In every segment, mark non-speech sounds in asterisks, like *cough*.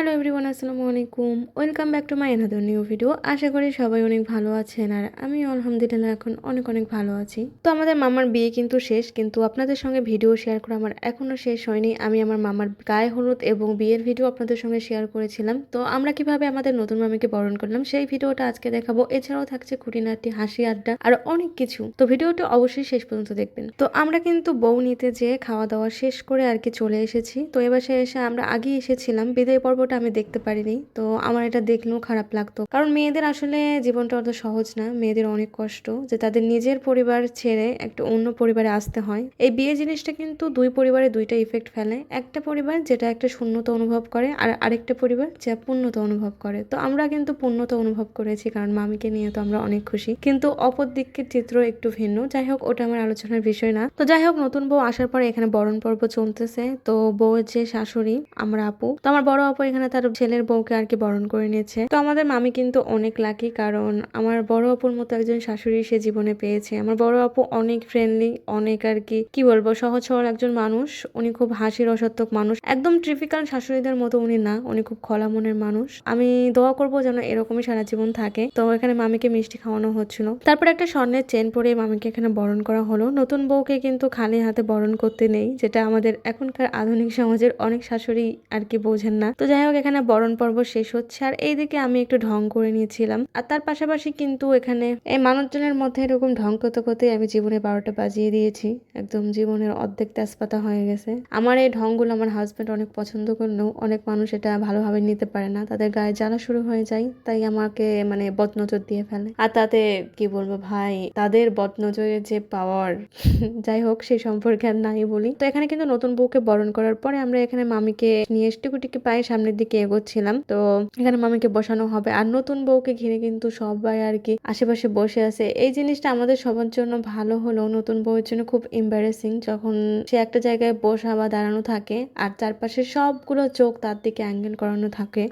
Hello everyone, আসসালামু আলাইকুম। Welcome back to my another new video আশা করি সবাই অনেক ভালো আছেন আর আমি আলহামদুলিল্লাহ এখন অনেক অনেক ভালো আছি। তো আমাদের মামার বিয়ে কিন্তু শেষ, কিন্তু আপনাদের সঙ্গে ভিডিও শেয়ার করা আমার এখনও শেষ হয়নি। আমি আমার মামার গায়ে হলুদ এবং বিয়ের ভিডিও আপনাদের সঙ্গে শেয়ার করেছিলাম। তো আমরা কীভাবে আমাদের নতুন মামিকে বরণ করলাম, সেই ভিডিওটা আজকে দেখাবো। এছাড়াও থাকছে খুঁটিনাটি, হাসি আড্ডা আর অনেক কিছু। তো ভিডিওটা অবশ্যই শেষ পর্যন্ত দেখবেন। তো আমরা কিন্তু বউ নিতে যেয়ে খাওয়া দাওয়া শেষ করে আর কি চলে এসেছি। তো এবার এসে আমরা আগে এসেছিলাম। বিদায় পর্বটা আমি দেখতে পারিনি। তো আমার এটা দেখলেও খারাপ লাগতো। কারণ মেয়েদের আসলে জীবনটা অত সহজ না। মেয়েদের অনেক কষ্ট যে তাদের নিজের পরিবার ছেড়ে একটা অন্য পরিবারে আসতে হয়। এই বিয়ে জিনিসটা কিন্তু দুই পরিবারে দুইটা ইফেক্ট ফেলে। একটা পরিবার যেটা একটা শূন্যতা অনুভব করে আর আরেকটা পরিবার যা পূর্ণতা অনুভব করে। তো আমরা কিন্তু পূর্ণতা অনুভব করেছি কারণ মামিকে নিয়ে তো আমরা অনেক খুশি। কিন্তু অপর দিকের চিত্র একটু ভিন্ন। যাই হোক, ওটা আমার আলোচনার বিষয় না। তো যাই হোক, নতুন বউ আসার পরে এখানে বরণ পর্ব চলতেছে। তো বউয়ের যে শাশুড়ি, আমরা আপু। তো আমার বড় আপু এখানে তার ছেলের বউকে আর কি বরণ করে নিয়েছে। তো আমাদের মামি কিন্তু অনেক লাকি কারণ আমার বড় আপুর মতো একজন শাশুড়ি সে জীবনে পেয়েছে। আমার বড় আপু অনেক ফ্রেন্ডলি অনেক আর কি কি বলব, সহজ সরল একজন মানুষ। উনি খুব হাসির অসত্যক মানুষ। একদম ট্রিপিক্যাল শাশুড়িদের মতো উনি না, উনি খুব খোলা মনের মানুষ। আমি দোয়া করব যেন এরকমই সারা জীবন থাকে। তো এখানে মামিকে মিষ্টি খাওয়ানো হচ্ছিল। তারপর একটা স্বর্ণের চেন পরে মামিকে এখানে বরণ করা হলো। নতুন বউকে কিন্তু খালি হাতে বরণ করতে নেই, যেটা আমাদের এখনকার আধুনিক সমাজের অনেক শাশুড়ি আর কি বোঝেন না। তো যাই হোক এখানে বরণ পর্ব শেষ হচ্ছে, আর এইদিকে আমি একটু ঢং করে নিয়েছিলাম। আর তার পাশাপাশি কিন্তু এখানে এই মানুষজনের মধ্যে এরকম ঢং করতে আমি জীবনে বারোটা বাজিয়ে দিয়েছি। একদম জীবনের অর্ধেক তেজপাতা হয়ে গেছে। আমার এই ঢংগুলো আমার হাজব্যান্ড অনেক পছন্দ করলেও অনেক মানুষ এটা ভালোভাবে নিতে পারে না। তাদের গায়ে জ্বালা শুরু হয়ে যায়, তাই আমাকে মানে বদনজর দিয়ে ফেলে। আর তাতে কি বলব ভাই, তাদের বদনজরের যে পাওয়ার *laughs* যাই হোক সেই সম্পর্কে আর নাই বলি। তো এখানে কিন্তু নতুন বউকে বরণ করার পরে আমরা এখানে মামিকে নিয়ে টিকুটিকে পাই সামনের দিকে এগোচ্ছিলাম। তো এখানে মামিকে বসানো হবে। আর নতুন বউকে ঘিরে কিন্তু সবাই আর কি আশেপাশে বসে আছে। এই জিনিসটা আমাদের সবার জন্য ভালো হলেও নতুন বউয়ের জন্য। খুব এম্বারেসিং যখন সে একটা জায়গায় বসা বা দাঁড়ানো থাকে আর চারপাশে সবগুলো চোখ তার দিকে অ্যাঙ্গেল করানো থাকে।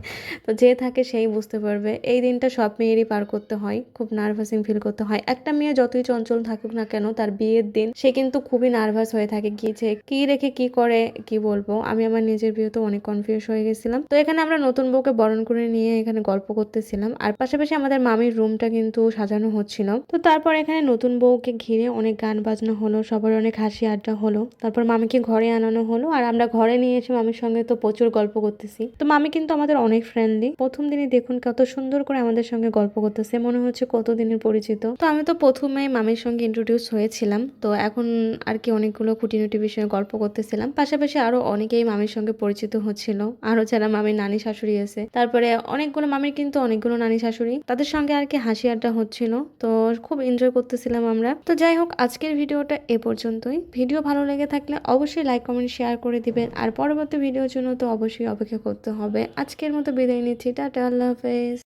তো যে থাকে সেই বুঝতে পারবে। এই দিনটা সব মেয়েরই পার করতে হয়। খুব নার্ভাসিং ফিল করতে হয়। একটা মেয়ে যতই চঞ্চল থাকুক না কেন তার বিয়ের দিন সে কিন্তু খুবই নার্ভাস হয়ে থাকে। কি যে, কি রেখে কি করে, কি বলব? আমি আমার নিজের বিয়েতে অনেক কনফিউজ হয়ে গেছিলাম। তো এখানে আমরা নতুন বউকে বরণ করে নিয়ে এখানে গল্প করতেছিলাম। আর পাশাপাশি আমাদের মামির রুমটা কিন্তু সাজানো হচ্ছিল। তো তারপর এখানে নতুন বউকে ঘিরে অনেক গান বাজনা হলো, সবার অনেক হাসি আড্ডা হলো। তারপর মামিকে ঘরে আনানো হলো। আর আমরা ঘরে নিয়ে এসে মামির সঙ্গে তো প্রচুর গল্প করতেছি। তো মামি কিন্তু আমাদের অনেক ফ্রেন্ডলি প্রথম দিনই দেখুন কত সুন্দর করে আমাদের সঙ্গে গল্প করতেছে, মনে হচ্ছে কত দিনের পরিচিত। তো আমি তো প্রথমে মামির সঙ্গে ইন্ট্রোডিউস হয়েছিলাম। তো এখন আর কি অনেকগুলো খুঁটিনুটি বিষয়ে গল্প করতেছিলাম। পাশাপাশি আরও অনেকেই মামির সঙ্গে পরিচিত হচ্ছিল। আরও যারা মামির নানি শাশুড়ি আছে। তারপরে অনেকগুলো মামির কিন্তু অনেকগুলো নানি শাশুড়ি। তাদের সঙ্গে আর কি হাসি আড্ডা হচ্ছিল। তো খুব এনজয় করতেছিলাম আমরা। তো যাই হোক, আজকের ভিডিওটা এ পর্যন্তই। ভিডিও ভালো লেগে থাকলে অবশ্যই লাইক কমেন্ট শেয়ার করে দিবেন। আর পরবর্তী ভিডিওর জন্য তো অবশ্যই অপেক্ষা করতে হবে। আজকের মতো বিদায় নিচ্ছি। টাটা, আল্লাহ হাফেজ।